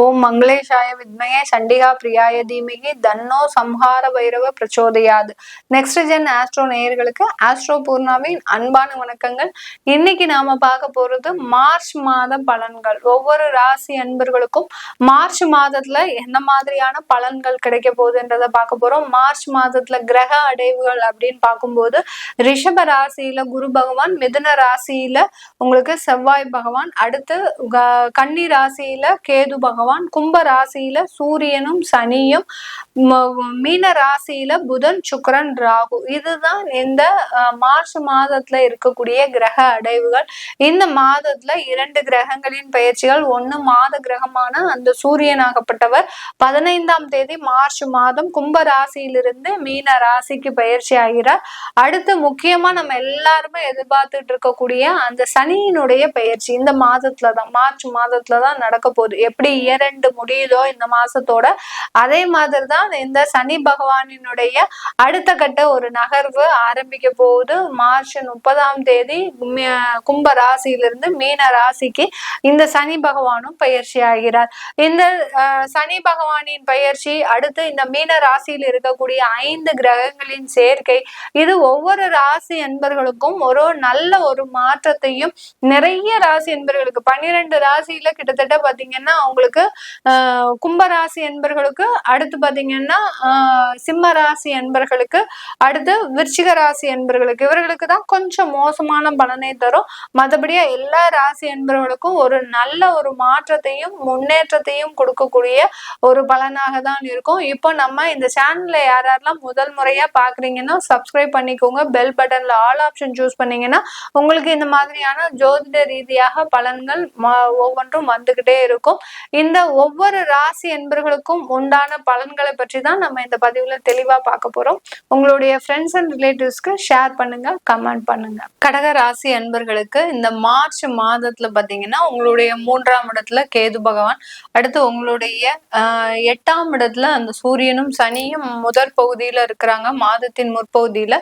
ஓம் மங்களேஷாய வித்மயே சண்டிகா பிரியாய தீமிகி தன்னோ சம்ஹார பைரவ பிரச்சோதையாது. நெக்ஸ்ட் ஜென் ஆஸ்ட்ரோ நேயர்களுக்கு ஆஸ்ட்ரோ பூர்ணாவின் அன்பான வணக்கங்கள். இன்னைக்கு நாம பார்க்க போறது மார்ச் மாத பலன்கள். ஒவ்வொரு ராசி அன்பர்களுக்கும் மார்ச் மாதத்துல என்ன மாதிரியான பலன்கள் கிடைக்க போகுதுன்றத பார்க்க போறோம். மார்ச் மாதத்துல கிரக அடைவுகள் அப்படின்னு பார்க்கும்போது ரிஷப ராசியில குரு பகவான் மிதுன ராசியில உங்களுக்கு செவ்வாய் பகவான் அடுத்து கன்னி ராசியில கேது பகவான் பகவான் கும்ப ராசியில சூரியனும் சனியும் மீன ராசியில புதன் சுக்கரன் ராகு. இதுதான் இந்த மார்ச் மாதத்துல இருக்கக்கூடிய கிரக அடைவுகள். இந்த மாதத்துல இரண்டு கிரகங்களின் பயிற்சிகள் ஒண்ணு மாத கிரகமான அந்த சூரியனாகப்பட்டவர் பதினைந்தாம் தேதி மார்ச் மாதம் கும்ப ராசியிலிருந்து மீன ராசிக்கு பயிற்சி ஆகிறார். அடுத்து முக்கியமா நம்ம எல்லாருமே எதிர்பார்த்துட்டு இருக்கக்கூடிய அந்த சனியினுடைய பயிற்சி இந்த மாதத்துலதான் மார்ச் மாதத்துலதான் நடக்க போகுது. எப்படி இரண்டு முடியுதோ இந்த மாசத்தோட அதே மாதிரிதான் இந்த சனி பகவானினுடைய அடுத்த கட்ட ஒரு நகர்வு ஆரம்பிக்க போகுது. மார்ச் முப்பதாம் தேதி கும்ப ராசியிலிருந்து மீன ராசிக்கு இந்த சனி பகவானும் பயிற்சி ஆகிறார். இந்த சனி பகவானின் பயிற்சி அடுத்து இந்த மீன ராசியில் இருக்கக்கூடிய ஐந்து கிரகங்களின் சேர்க்கை. இது ஒவ்வொரு ராசி என்பர்களுக்கும் ஒரு நல்ல ஒரு மாற்றத்தையும் நிறைய ராசி என்பர்களுக்கு பன்னிரெண்டு ராசியில கிட்டத்தட்ட பாத்தீங்கன்னா அவங்களுக்கு கும்பராசி என்பர்களுக்கு அடுத்து பாத்தீங்கன்னா சிம்ம ராசி என்பர்களுக்கு அடுத்து விருச்சிக ராசி என்பர்களுக்கு இவர்களுக்கு தான் கொஞ்சம் மோசமான பலனை தரும். மற்றபடியா எல்லா ராசி என்பவர்களுக்கும் ஒரு நல்ல ஒரு மாற்றத்தையும் முன்னேற்றத்தையும் கொடுக்கக்கூடிய ஒரு பலனாக தான் இருக்கும். இப்போ நம்ம இந்த சேனல்ல யார் யாரெல்லாம் முதல் முறையா பாக்குறீங்கன்னா சப்ஸ்கிரைப் பண்ணிக்கோங்க. பெல் பட்டன்ல ஆல் ஆப்ஷன் சூஸ் பண்ணீங்கன்னா உங்களுக்கு இந்த மாதிரியான ஜோதிட ரீதியாக பலன்கள் ஒவ்வொன்றும் வந்துகிட்டே இருக்கும். இந்த ஒவ்வொரு ராசி என்பர்களுக்கும் உண்டான பலன்களை பற்றி தான் நம்ம இந்த பதிவுல தெளிவா பார்க்க போறோம். உங்களுடைய ஃப்ரெண்ட்ஸ் அண்ட் ரிலேட்டிவ்ஸ்க்கு ஷேர் பண்ணுங்க கமெண்ட் பண்ணுங்க. கடக ராசி அன்பர்களுக்கு இந்த மார்ச் மாதத்துல பாத்தீங்கன்னா உங்களுடைய மூன்றாம் இடத்துல கேது பகவான் அடுத்து உங்களுடைய எட்டாம் இடத்துல அந்த சூரியனும் சனியும் முதற் பகுதியில இருக்கிறாங்க. மாதத்தின் முற்பகுதியில.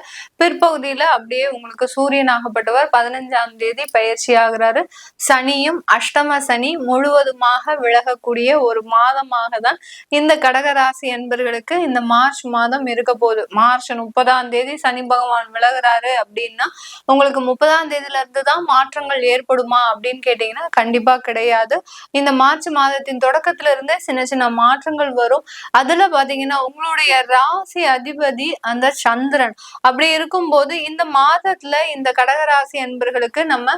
பிற்பகுதியில அப்படியே உங்களுக்கு சூரியன் ஆகப்பட்டவர். பதினஞ்சாம் தேதி பயிற்சி ஆகிறாரு. சனியும் அஷ்டம சனி முழுவதுமாக விலக இருக்கக்கூடிய ஒரு மாதமாக தான் இந்த கடகராசி என்பர்களுக்கு இந்த மார்ச் மாதம் இருக்க போகுது. மார்ச் முப்பதாம் தேதி சனி பகவான் விலகுறாரு அப்படின்னா உங்களுக்கு முப்பதாம் தேதியில இருந்து தான் மாற்றங்கள் ஏற்படுமா அப்படின்னு கேட்டீங்கன்னா கண்டிப்பா கிடையாது. இந்த மார்ச் மாதத்தின் தொடக்கத்துல இருந்தே சின்ன சின்ன மாற்றங்கள் வரும். அதுல பாத்தீங்கன்னா உங்களுடைய ராசி அதிபதி அந்த சந்திரன். அப்படி இருக்கும்போது இந்த மாதத்துல இந்த கடகராசி என்பர்களுக்கு நம்ம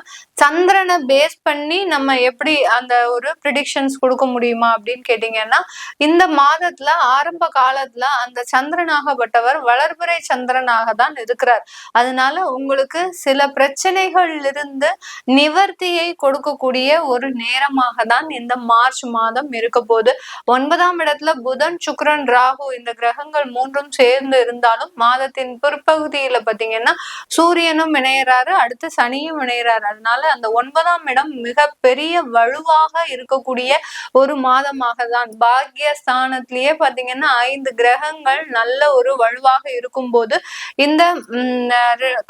சந்திரனை பேஸ் பண்ணி நம்ம எப்படி அந்த ஒரு ப்ரிடிக்ஷன்ஸ் கொடுக்க கொடுக்க முடியுமா அப்படின்னு கேட்டீங்கன்னா இந்த மாதத்துல ஆரம்ப காலத்துல அந்த சந்திரனாகப்பட்டவர் வளர்பிறை சந்திரனாக தான் இருக்கிறார். அதனால உங்களுக்கு சில பிரச்சனைகள் இருந்து நிவர்த்தியை கொடுக்கக்கூடிய ஒரு நேரமாக தான் இந்த மார்ச் மாதம் இருக்க போது ஒன்பதாம் இடத்துல புதன் சுக்ரன் ராகு இந்த கிரகங்கள் மூன்றும் சேர்ந்து இருந்தாலும் மாதத்தின் பிற்பகுதியில பாத்தீங்கன்னா சூரியனும் இணையறாரு அடுத்து சனியும் இணையறாரு. அதனால அந்த ஒன்பதாம் இடம் மிக பெரிய வலுவாக இருக்கக்கூடிய ஒரு மாதமாக தான் பாக்கிய ஸ்தானத்திலேயே பாத்தீங்கன்னா ஐந்து கிரகங்கள் நல்ல ஒரு வலுவாக இருக்கும் போது இந்த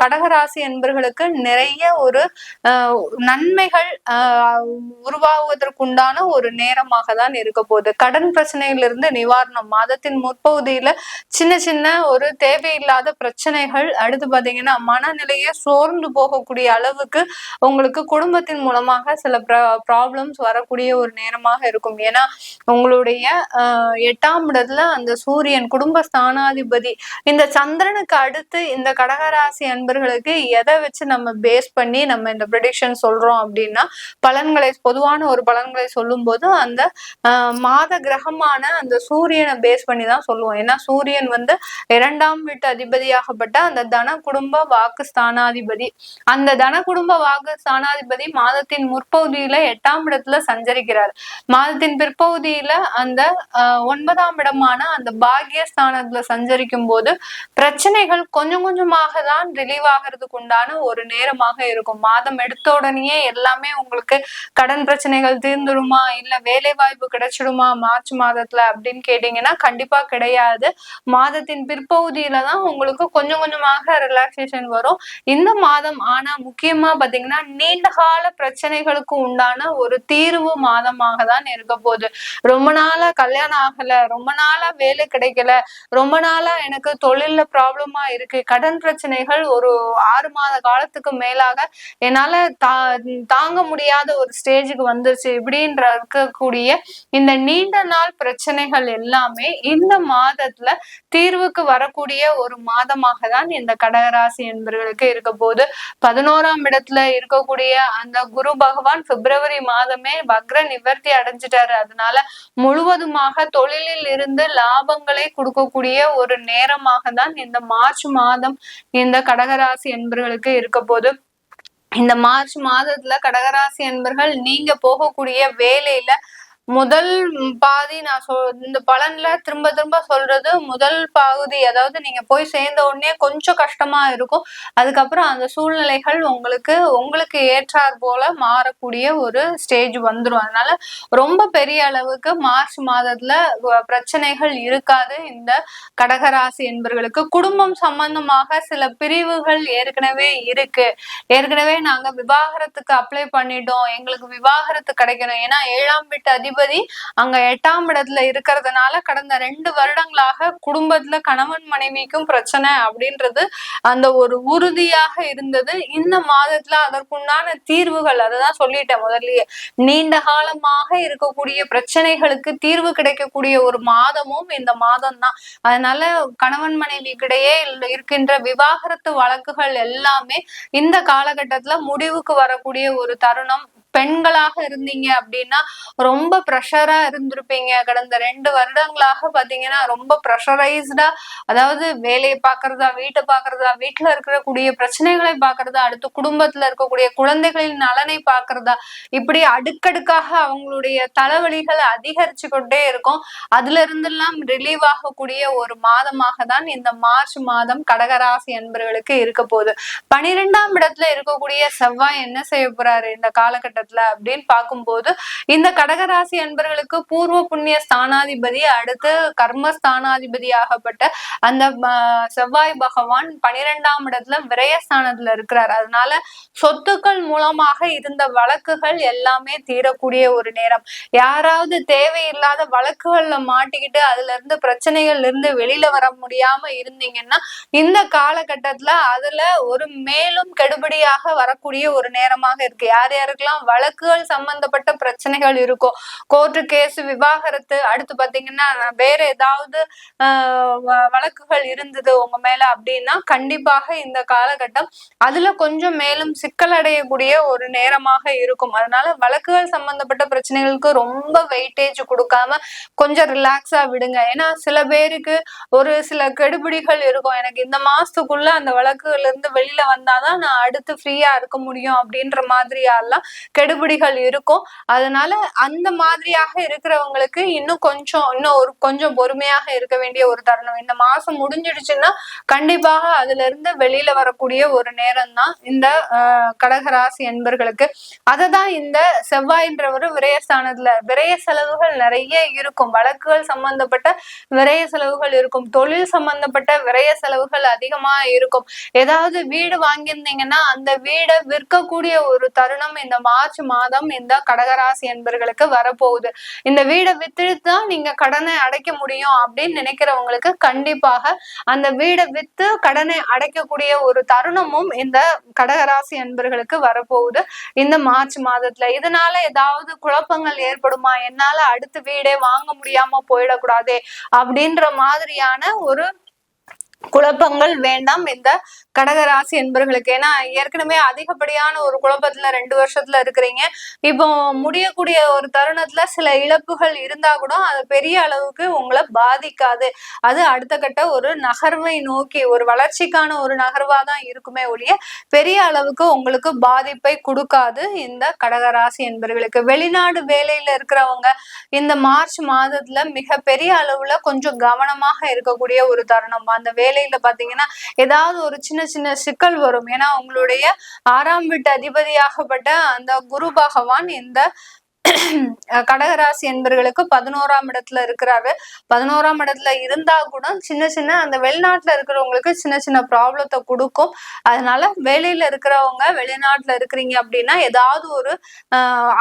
கடகராசி என்பர்களுக்கு நிறைய ஒரு நன்மைகள் உருவாகுவதற்குண்டான ஒரு நேரமாக தான் இருக்க போகுது. கடன் பிரச்சனையிலிருந்து நிவாரணம் மாதத்தின் முற்பகுதியில சின்ன சின்ன ஒரு தேவையில்லாத பிரச்சனைகள் அடுத்து பாத்தீங்கன்னா மனநிலையை சோர்ந்து போகக்கூடிய அளவுக்கு உங்களுக்கு குடும்பத்தின் மூலமாக சில ப்ராப்ளம்ஸ் வரக்கூடிய ஒரு நேரமாக இருக்கும். ஏன்னா உங்களுடைய எட்டாம் இடத்துல அந்த சூரியன் குடும்ப ஸ்தானாதிபதி இந்த சந்திரனுக்கு அடுத்து இந்த கடகராசி அன்பர்களுக்கு எதை வச்சு நம்ம பேஸ் பண்ணி நம்ம இந்த ப்ரிடிக்ஷன் சொல்றோம் அப்படின்னா பலன்களை பொதுவான ஒரு பலன்களை சொல்லும் போது அந்த மாத கிரகமான அந்த சூரியனை பேஸ் பண்ணி தான் சொல்லுவோம். ஏன்னா சூரியன் வந்து இரண்டாம் வீட்டு அதிபதியாகப்பட்ட அந்த தன குடும்ப வாக்கு ஸ்தானாதிபதி அந்த தன குடும்ப வாக்கு ஸ்தானாதிபதி மாதத்தின் முற்பகுதியில எட்டாம் இடத்துல சஞ்சரிக்கிறார். மாதத்தின் பிற்பகுதியில அந்த ஒன்பதாம் இடமான அந்த பாகியஸ்தானத்துல சஞ்சரிக்கும் போது பிரச்சனைகள் கொஞ்சம் கொஞ்சமாக தான் ரிலீவ் ஆகிறதுக்கு உண்டான ஒரு நேரமாக இருக்கும். மாதம் எடுத்த உடனேயே எல்லாமே உங்களுக்கு கடன் பிரச்சனைகள் தீர்ந்துடுமா இல்ல வேலை வாய்ப்பு கிடைச்சிடுமா மார்ச் மாதத்துல அப்படின்னு கேட்டீங்கன்னா கண்டிப்பா கிடையாது. மாதத்தின் பிற்பகுதியில தான் உங்களுக்கு கொஞ்சம் கொஞ்சமாக ரிலாக்ஸேஷன் வரும். இந்த மாதம் ஆனா முக்கியமா பாத்தீங்கன்னா நீண்ட கால பிரச்சனைகளுக்கு உண்டான ஒரு தீர்வு மாதமாக தான் இருக்க போகுது ரொம்ப நாளா கல்யாணம் ஆகல ரொம்ப நாளா வேலை கிடைக்கல ரொம்ப நாளா எனக்கு தொழில்ல ப்ராப்ளமா இருக்கு. கடன் பிரச்சனைகள் ஒரு ஆறு மாத காலத்துக்கு மேலாக என்னால தா தாங்க முடியாத ஒரு ஸ்டேஜுக்கு வந்துருச்சு. இப்படின்ற இருக்கக்கூடிய இந்த நீண்ட நாள் பிரச்சனைகள் எல்லாமே இந்த மாதத்துல தீர்வுக்கு வரக்கூடிய ஒரு மாதமாக தான் இந்த கடகராசி என்பவர்களுக்கு இருக்க போது பதினோராம் இடத்துல இருக்கக்கூடிய அந்த குரு பகவான் பிப்ரவரி மாதமே வக்ர நிவர்த்தி அடைஞ்சிட்டாரு. அதனால முழுவதுமாக தொழிலில் இருந்து லாபங்களை கொடுக்கக்கூடிய ஒரு நேரமாக தான் இந்த மார்ச் மாதம் இந்த கடகராசி என்பவர்களுக்கு இருக்க போது. இந்த மார்ச் மாதத்துல கடகராசி என்பர்கள் நீங்க போகக்கூடிய வேலையில முதல் பாதி நான் சொல் இந்த பலன்ல திரும்ப திரும்ப சொல்றது முதல் பகுதி. அதாவது நீங்க போய் சேர்ந்த உடனே கொஞ்சம் கஷ்டமா இருக்கும். அதுக்கப்புறம் அந்த சூழ்நிலைகள் உங்களுக்கு உங்களுக்கு ஏற்றாற் போல மாறக்கூடிய ஒரு ஸ்டேஜ் வந்துடும் அதனால ரொம்ப பெரிய அளவுக்கு மார்ச் மாதத்துல பிரச்சனைகள் இருக்காது இந்த கடகராசி என்பர்களுக்கு. குடும்பம் சம்பந்தமாக சில பிரிவுகள் ஏற்கனவே இருக்கு. ஏற்கனவே நாங்க விவாகரத்துக்கு அப்ளை பண்ணிட்டோம். எங்களுக்கு விவாகரத்து கிடைக்கணும். ஏன்னா ஏழாம் வீட்டு அதிபதி அதிபதி அங்க எட்டாம் இடத்துல இருக்கிறதுனால கடந்த ரெண்டு வருடங்களாக குடும்பத்துல கணவன் மனைவிக்கும் பிரச்சனை அப்படின்றது அந்த ஒரு உறுதியாக இருந்தது. இந்த மாதத்துல அதற்குண்டான தீர்வுகள் அததான் சொல்லிட்டேன் முதல்லயே நீண்ட காலமாக இருக்கக்கூடிய பிரச்சனைகளுக்கு தீர்வு கிடைக்கக்கூடிய ஒரு மாதமும் இந்த மாதம் தான் அதனால கணவன் மனைவிக்கிடையே இருக்கின்ற விவாகரத்து வழக்குகள் எல்லாமே இந்த காலகட்டத்துல முடிவுக்கு வரக்கூடிய ஒரு தருணம். பெண்களாக இருந்தீங்க அப்படின்னா ரொம்ப ப்ரெஷரா இருந்திருப்பீங்க. கடந்த ரெண்டு வருடங்களாக பாத்தீங்கன்னா ரொம்ப ப்ரெஷரைஸ்டா அதாவது வேலையை பாக்குறதா வீட்டை பாக்குறதா வீட்டுல இருக்கக்கூடிய பிரச்சனைகளை பாக்குறதா அடுத்து குடும்பத்துல இருக்கக்கூடிய குழந்தைகளின் நலனை பாக்குறதா இப்படி அடுக்கடுக்காக அவங்களுடைய தலைவலிகள் அதிகரிச்சு கொண்டே இருக்கும். அதுல இருந்தெல்லாம் ரிலீவ் ஆகக்கூடிய ஒரு மாதமாக தான் இந்த மார்ச் மாதம் கடகராசி என்பவர்களுக்கு இருக்க போகுது. பனிரெண்டாம் இடத்துல இருக்கக்கூடிய செவ்வாய் என்ன செய்ய போறாரு? இந்த காலகட்டத்தில் காலகட்டத்துல அப்படின்னு பார்க்கும்போது இந்த கடகராசி அன்பர்களுக்கு பூர்வ புண்ணிய ஸ்தானாதிபதி அடுத்து கர்ம ஸ்தானாதிபதியாகப்பட்ட அந்த செவ்வாய் பகவான் பனிரெண்டாம் இடத்துல விரயஸ்தானத்துல இருக்கிறார். அதனால சொத்துக்கள் மூலமாக இருந்த வழக்குகள் எல்லாமே தீரக்கூடிய ஒரு நேரம். யாராவது தேவையில்லாத வழக்குகள்ல மாட்டிக்கிட்டு அதுல இருந்து பிரச்சனைகள்ல இருந்து வெளியில வர முடியாம இருந்தீங்கன்னா இந்த காலகட்டத்துல அதுல ஒரு மேலும் கெடுபடியாக வரக்கூடிய ஒரு நேரமாக இருக்கு. யார் யாருக்கெல்லாம் வழக்குகள் சம்பந்தப்பட்ட பிரச்சனைகள் இருக்கும். கோர்ட்டு கேஸ் விவாகரத்து அடுத்து பாத்தீங்கன்னா வேற ஏதாவது வழக்குகள் இருந்தது உங்க மேல அப்படின்னா கண்டிப்பாக இந்த காலகட்டம் அதுல கொஞ்சம் மேலும் சிக்கல் அடையக்கூடிய ஒரு நேரமாக இருக்கும். அதனால வழக்குகள் சம்பந்தப்பட்ட பிரச்சனைகளுக்கு ரொம்ப வெயிட்டேஜ் கொடுக்காம கொஞ்சம் ரிலாக்ஸா விடுங்க. ஏன்னா சில பேருக்கு ஒரு சில கெடுபிடிகள் இருக்கும். எனக்கு இந்த மாசத்துக்குள்ள அந்த வழக்குகள் இருந்து வெளியில வந்தாதான் நான் அடுத்து ஃப்ரீயா இருக்க முடியும் அப்படின்ற மாதிரியாலாம் கெடுபிடிகள் இருக்கும். அதனால அந்த மாதிரியாக இருக்கிறவங்களுக்கு இன்னும் கொஞ்சம் இன்னும் ஒரு கொஞ்சம் பொறுமையாக இருக்க வேண்டிய ஒரு தருணம். இந்த மாசம் முடிஞ்சிடுச்சுன்னா கண்டிப்பாக அதுல இருந்து வெளியில வரக்கூடிய ஒரு நேரம் தான் இந்த கடகராசி என்பர்களுக்கு. அததான் இந்த செவ்வாயின்றவர் விரயஸ்தானத்துல விரய செலவுகள் நிறைய இருக்கும். வழக்குகள் சம்பந்தப்பட்ட விரய செலவுகள் இருக்கும். தொழில் சம்பந்தப்பட்ட விரய செலவுகள் அதிகமா இருக்கும். ஏதாவது வீடு வாங்கியிருந்தீங்கன்னா அந்த வீடை விற்கக்கூடிய ஒரு தருணம் இந்த மார்ச் மார்ச் மாதம் இந்த கடகராசி என்பர்களுக்கு வரப்போகுது. இந்த வீடை வித்துட்டு தான் நீங்க கடனை அடைக்க முடியும் அப்படின்னு நினைக்கிறவங்களுக்கு கண்டிப்பாக அந்த வீடை வித்து கடனை அடைக்கக்கூடிய ஒரு தருணமும் இந்த கடகராசி என்பர்களுக்கு வரப்போகுது. இந்த மார்ச் மாதத்துல இதனால ஏதாவது குழப்பங்கள் ஏற்படுமா? என்னால அடுத்து வீடே வாங்க முடியாம போயிடக்கூடாதே அப்படின்ற மாதிரியான ஒரு குழப்பங்கள் வேண்டாம் இந்த கடகராசி என்பர்களுக்கு ஏன்னா ஏற்கனவே அதிகப்படியான ஒரு குழப்பத்துல ரெண்டு வருஷத்துல இருக்கிறீங்க. இப்போ முடியக்கூடிய ஒரு தருணத்துல சில இழப்புகள் இருந்தா கூட அது பெரிய அளவுக்கு உங்களை பாதிக்காது. அது அடுத்த கட்ட ஒரு நகர்வை நோக்கி ஒரு வளர்ச்சிக்கான ஒரு நகர்வா தான் இருக்குமே ஒழிய பெரிய அளவுக்கு உங்களுக்கு பாதிப்பை கொடுக்காது இந்த கடகராசி என்பர்களுக்கு வெளிநாடு வேலையில இருக்கிறவங்க இந்த மார்ச் மாதத்துல மிக பெரிய அளவுல கொஞ்சம் கவனமாக இருக்கக்கூடிய ஒரு தருணம். அந்த வேலையில பாத்தீங்கன்னா ஏதாவது ஒரு சின்ன சின்ன சிக்கல் வரும். ஏன்னா உங்களுடைய ஆறாம் வீட்டு அதிபதியாகப்பட்ட அந்த குரு பகவான் இந்த கடகராசி என்பர்களுக்கு பதினோராம் இடத்துல இருக்கிறாரு. பதினோராம் இடத்துல இருந்தா கூட சின்ன சின்ன அந்த வெளிநாட்டுல இருக்கிறவங்களுக்கு சின்ன சின்ன ப்ராப்ளத்தை கொடுக்கும். அதனால வேலையில இருக்கிறவங்க வெளிநாட்டுல இருக்கிறீங்க அப்படின்னா ஏதாவது ஒரு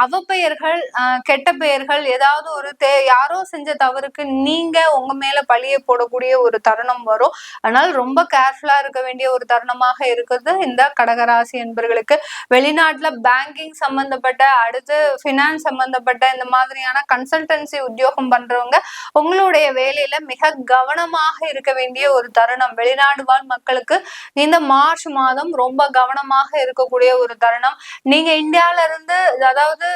அவப்பெயர்கள் கெட்ட பெயர்கள் ஏதாவது ஒரு தே யாரோ செஞ்ச தவறுக்கு நீங்க உங்க மேல பழிய போடக்கூடிய ஒரு தருணம் வரும். அதனால ரொம்ப கேர்ஃபுல்லா இருக்க வேண்டிய ஒரு தருணமாக இருக்குது இந்த கடகராசி என்பர்களுக்கு. வெளிநாட்டுல பேங்கிங் சம்பந்தப்பட்ட அடுத்து பினான்ஸ் சம்பந்தப்பட்ட இந்த மாதிரியான கன்சல்டன்சி உத்தியோகம் பண்றவங்க உங்களுடைய வேலையில மிக கவனமாக இருக்க வேண்டிய ஒரு தருணம். வெளிநாடு வாழ் மக்களுக்கு இந்த மார்ச் மாதம் ரொம்ப கவனமாக இருக்கக்கூடிய ஒரு தருணம். நீங்க இந்தியால இருந்து அதாவது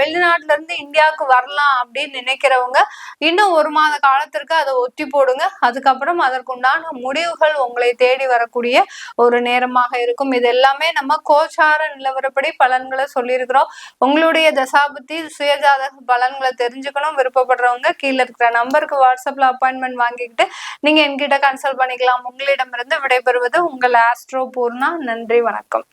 வெளிநாட்டுல இருந்து இந்தியாவுக்கு வரலாம் அப்படின்னு நினைக்கிறவங்க இன்னும் ஒரு மாத காலத்திற்கு அதை ஒத்தி போடுங்க. அதுக்கப்புறம் அதற்குண்டான முடிவுகள் உங்களை தேடி வரக்கூடிய ஒரு நேரமாக இருக்கும். இது எல்லாமே நம்ம கோச்சார நிலவரப்படி பலன்களை சொல்லியிருக்கிறோம். உங்களுடைய தசாபத்தி சுயஜாதக பலன்களை தெரிஞ்சுக்கணும் விருப்பப்படுறவங்க கீழே இருக்கிற நம்பருக்கு வாட்ஸ்அப்ல அப்பாயின்மெண்ட் வாங்கிக்கிட்டு நீங்க என்கிட்ட கன்சல்ட் பண்ணிக்கலாம். உங்களிடமிருந்து விடைபெறுவது உங்கள் ஆஸ்ட்ரோ பூர்ணா. நன்றி வணக்கம்.